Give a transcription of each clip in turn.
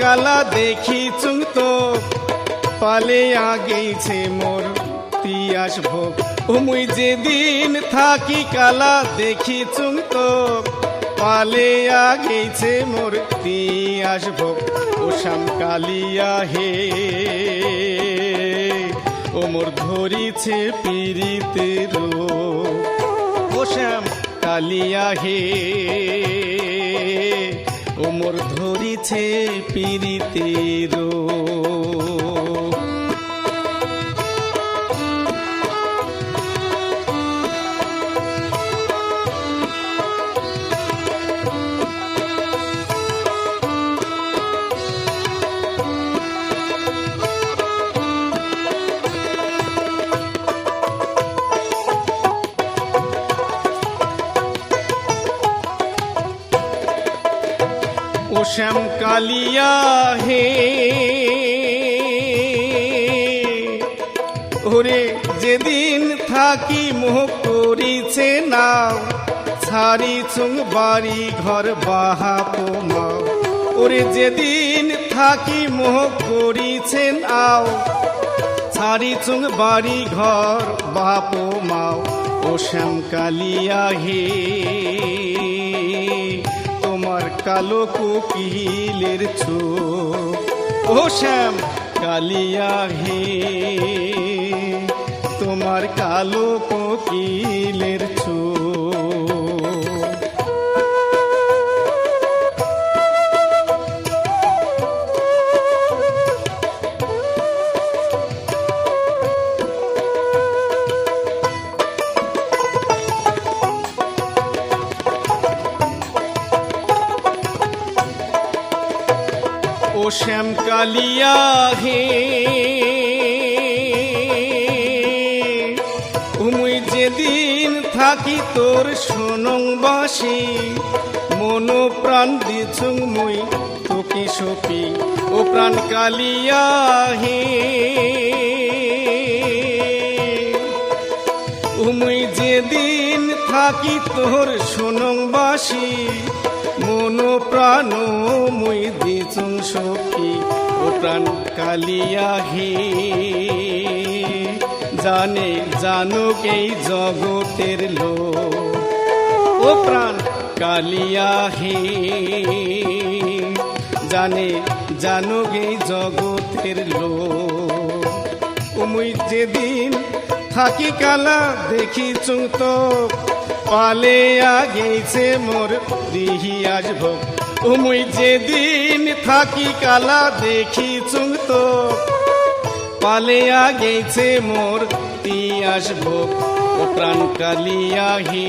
কালা দেখি তো? পালে আগেছে মোর তিয়াস ভোগ। ও মুই যেদিন থাকি কালা দেখি তো, পালে আগেছে মোর তিয়াস ভোগ। ও শ্যাম কালিয়া হে, ও মোর ধরিছে পিরিতে ও শ্যাম কালিয়া হে। ও মোর ধরিছে পিরিতে শ্যাম কালিয়া হে। ওরে, যেদিন থাকি মোহ করিছে না ছাড়ি চুং বাড়ি ঘর বাহা পোমা ওরে, যেদিন থাকি মোহ করিছেন আও ছাড়ি চুং বাড়ি ঘর বাপো মাও ও শ্যাম কালিয়া হে। তোমার কালো কোকিলের ছো ও শ্যাম কালিয়া হে তোমার কালো কোকিলের ও শ্যাম কালিয়া হে মুই যেদিন থাকি তোর সোনং বাসি, মন প্রাণ দিছুং মুই তোকে সপি। ও প্রাণ কালিয়া হে মুই যেদিন থাকি তোর সোনং বাসি প্রাণ মুই দিচুং সখী, ও প্রাণ কালিয়া হে জানে জানুক এই জগতের লো ও প্রাণ কালিয়া হে জানে জানুক এই জগতের লো মুই যেদিন থাকি কালা দেখি তো পালে আগেছে মোর দিহি আসব মুই যেদিন থাকি কালা দেখি তো। পালে আগেছে মোর তি আসব ও প্রাণ কালিয়া হি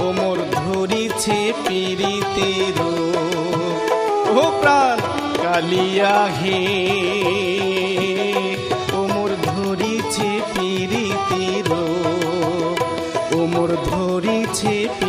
ও মোর ধরিছে পিরিতে ও প্রাণ কালিয়া হে 一。